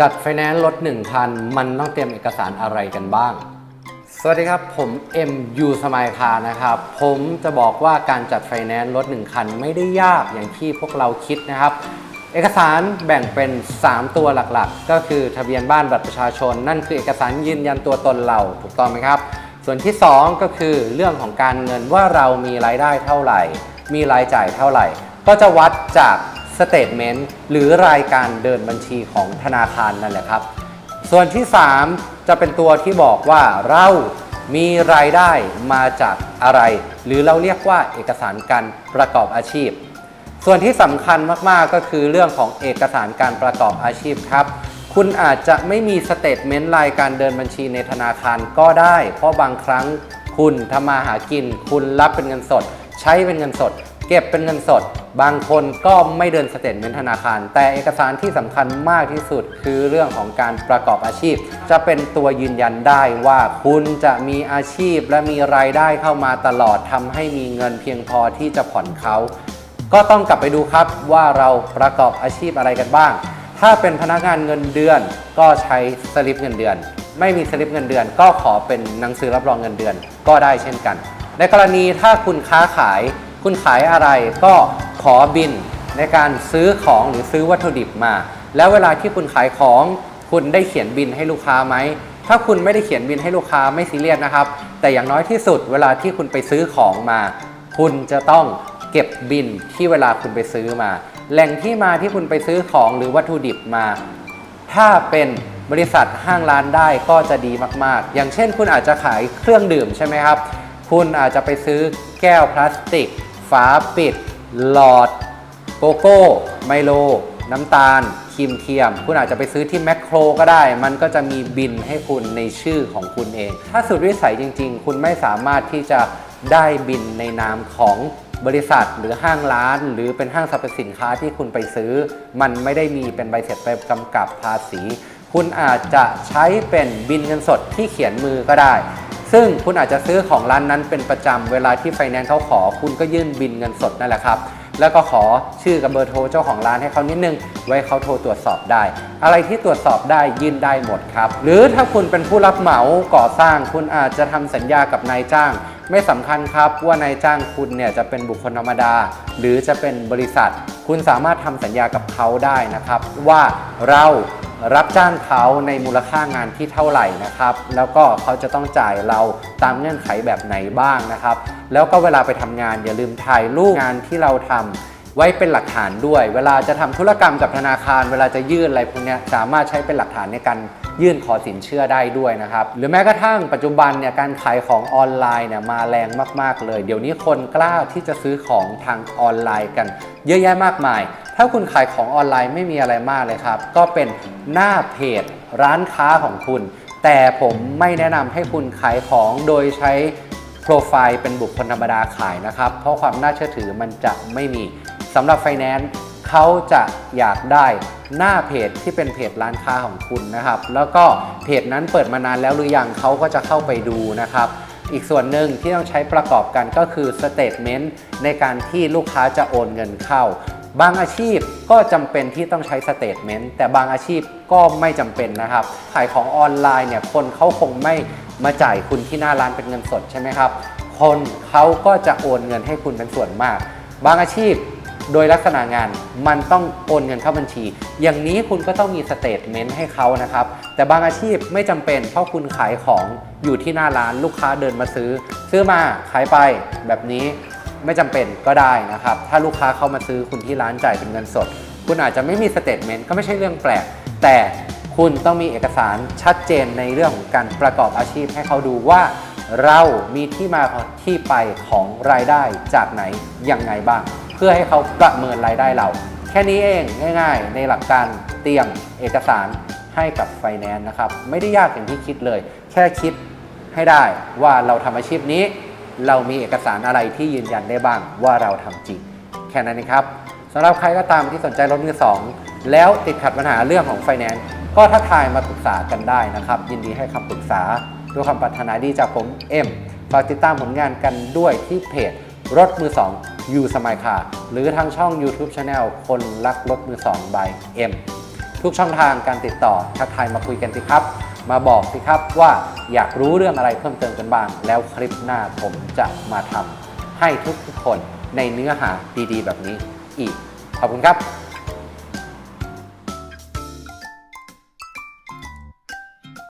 จัดไฟแนนซ์รถ1คัน มันต้องเตรียมเอกสารอะไรกันบ้าง สวัสดีครับ ผม MU สมายคานะครับ ผมจะบอกว่าการจัดไฟแนนซ์รถ1คันไม่ได้ยากอย่างที่พวกเราคิดนะครับ เอกสารแบ่งเป็น 3 ตัวหลักๆ ก็คือทะเบียนบ้านบัตรประชาชน นั่นคือเอกสารยืนยันตัวตนเราถูกต้องไหมครับ ส่วนที่ 2 ก็คือเรื่องของการเงินว่าเรามีรายได้เท่าไหร่ มีรายจ่ายเท่าไหร่ ก็จะวัดจาก สเตทเมนต์หรือรายการเดินบัญชีของธนาคารนั่นแหละครับ ส่วนที่ 3 จะเป็นตัวที่บอกว่าเรามีรายได้มาจากอะไร หรือเราเรียกว่าเอกสารการประกอบอาชีพ ส่วนที่สำคัญมากๆก็คือเรื่องของเอกสารการประกอบอาชีพครับ คุณอาจจะไม่มีสเตทเมนต์รายการเดินบัญชีในธนาคารก็ได้ เพราะบางครั้งคุณทำมาหากิน คุณรับเป็นเงินสด ใช้เป็นเงินสด เก็บเป็นเงินสด บางคนก็ไม่เดินสเตทเมนต์ธนาคาร แต่เอกสารที่สำคัญมากที่สุดคือเรื่องของการประกอบอาชีพ จะเป็นตัวยืนยันได้ว่าคุณจะมีอาชีพและมีรายได้เข้ามาตลอดทำให้มีเงินเพียงพอที่จะผ่อนเขา ก็ต้องกลับไปดูครับว่าเราประกอบอาชีพอะไรกันบ้าง ถ้าเป็นพนักงานเงินเดือนก็ใช้สลิปเงินเดือน ไม่มีสลิปเงินเดือน ก็ขอเป็นหนังสือรับรองเงินเดือนก็ได้เช่นกัน ในกรณีถ้าคุณค้าขาย คุณขายอะไรก็ขอบินในการซื้อของหรือซื้อวัตถุดิบมา แล้วเวลาที่คุณขายของคุณได้เขียนบินให้ลูกค้าไหม ถ้าคุณไม่ได้เขียนบินให้ลูกค้าไม่ซีเรียสนะครับ แต่อย่างน้อยที่สุดเวลาที่คุณไปซื้อของมา คุณจะต้องเก็บบินที่เวลาคุณไปซื้อมา แหล่งที่มาที่คุณไปซื้อของหรือวัตถุดิบมา ถ้าเป็นบริษัทห้างร้านได้ก็จะดีมากๆ อย่างเช่น คุณอาจจะขายเครื่องดื่มใช่ไหมครับ คุณอาจจะไปซื้อแก้วพลาสติก ฝาปิด หลอด โกโก้ ไมโล น้ำตาลครีมเทียม คุณอาจจะไปซื้อที่แมคโครก็ได้ มันก็จะมีบินให้คุณในชื่อของคุณเอง ถ้าสุดวิสัยจริง ๆ คุณไม่สามารถที่จะได้บินในนามของบริษัทหรือห้างร้าน หรือเป็นห้างสรรพสินค้าที่คุณไปซื้อ มันไม่ได้มีเป็นใบเสร็จไปกำกับภาษี คุณอาจจะใช้เป็นบินเงินสดที่เขียนมือก็ได้ ซึ่งคุณอาจจะซื้อของร้านนั้นเป็นประจำเวลาที่ไฟแนนซ์เขาขอ คุณก็ยื่นบินเงินสดนั่นแหละครับ แล้วก็ขอชื่อกับเบอร์โทรเจ้าของร้านให้เขานิดนึง ไว้เขาโทรตรวจสอบได้ อะไรที่ตรวจสอบได้ยื่นได้หมดครับ หรือถ้าคุณเป็นผู้รับเหมาก่อสร้าง คุณอาจจะทำสัญญากับนายจ้าง ไม่สำคัญครับว่านายจ้างคุณเนี่ยจะเป็นบุคคลธรรมดา หรือจะเป็นบริษัท คุณสามารถทำสัญญากับเขาได้นะครับ ว่าเรา รับจ้างเขาในมูลค่างานที่เท่าไหร่นะครับ แล้วก็เขาจะต้องจ่ายเราตามเงื่อนไขแบบไหนบ้างนะครับ แล้วก็เวลาไปทำงานอย่าลืมถ่ายรูปงานที่เราทำไว้เป็นหลักฐานด้วย เวลาจะทำธุรกรรมกับธนาคาร เวลาจะยื่นอะไรพวกนี้สามารถใช้เป็นหลักฐานในการ ยื่นขอสินเชื่อได้ด้วยนะครับ หรือแม้กระทั่งปัจจุบันเนี่ยการขายของออนไลน์เนี่ยมาแรงมาก ๆ เลย เดี๋ยวนี้คนกล้าที่จะซื้อของทางออนไลน์กัน เยอะแยะมากมาย ถ้าคุณขายของออนไลน์ไม่มีอะไรมากเลยครับ ก็เป็นหน้าเพจร้านค้าของคุณ แต่ผมไม่แนะนำให้คุณขายของโดยใช้โปรไฟล์เป็นบุคคลธรรมดาขายนะครับ เพราะความน่าเชื่อถือมันจะไม่มีสำหรับไฟแนนซ์ เขาจะอยากได้หน้าเพจที่เป็นเพจร้านค้าของคุณนะครับ แล้วก็เพจนั้นเปิดมานานแล้วหรือยังเขาก็จะเข้าไปดูนะครับ อีกส่วนหนึ่งที่ต้องใช้ประกอบกันก็คือสเต t เมนต์ในการที่ลูกค้าจะโอนเงินเข้า บางอาชีพก็จำเป็นที่ต้องใช้สเต t เมนต์แต่บางอาชีพก็ไม่จำเป็นนะครับ ขายของออนไลน์เนี่ยคนเขาคงไม่มาจ่ายคุณที่หน้าร้านเป็นเงินสดใช่ไหมครับ คนเขาก็จะโอนเงินให้คุณเป็นส่วนมาก บางอาชีพ โดยลักษณะงานมันต้องโอนเงินเข้าบัญชี อย่างนี้คุณก็ต้องมีสเต t เมนต์ให้เขานะครับ แต่บางอาชีพไม่จำเป็น เพราะคุณขายของอยู่ที่หน้าร้านลูกค้าเดินมาซื้อ ซื้อมาขายไปแบบนี้ไม่จำเป็นก็ได้นะครับ ถ้าลูกค้าเข้ามาซื้อคุณที่ร้านจ่ายเป็นเงินสด คุณอาจจะไม่มีสเต t เมนต์ก็ไม่ใช่เรื่องแปลก แต่คุณต้องมีเอกสารชัดเจนในเรื่องของการประกอบอาชีพให้เขาดูว่าเรามีที่มาที่ไปของรายได้จากไหนยังไงบ้าง พื่อให้เขาประเมินรายได้เรา แค่นี้เองง่าย ๆ ในหลักการเตรียมเอกสารให้กับไฟแนนซ์นะครับ ไม่ได้ยากอย่างที่คิดเลย แค่คิดให้ได้ว่าเราทำอาชีพนี้ เรามีเอกสารอะไรที่ยืนยันได้บ้างว่าเราทำจริง แค่นั้นเองครับสำหรับใครก็ตามที่สนใจรถมือสองแล้วติดขัดปัญหาเรื่องของไฟแนนซ์ก็ทักทายมาปรึกษากันได้นะครับ ยินดีให้คำปรึกษาด้วยความปรารถนาดีจากผมเอ็มฝากติดตามผลงานกันด้วยที่เพจรถมือ2 ยูสมัยค่ะ หรือทางช่อง YouTube Channel คนรักรถมือสองบายเอ็มทุกช่องทางการติดต่อทักทายมาคุยกันสิครับ มาบอกสิครับว่าอยากรู้เรื่องอะไรเพิ่มเติมกันบ้าง แล้วคลิปหน้าผมจะมาทำให้ทุกๆคนในเนื้อหาดีๆ แบบนี้อีก ขอบคุณครับ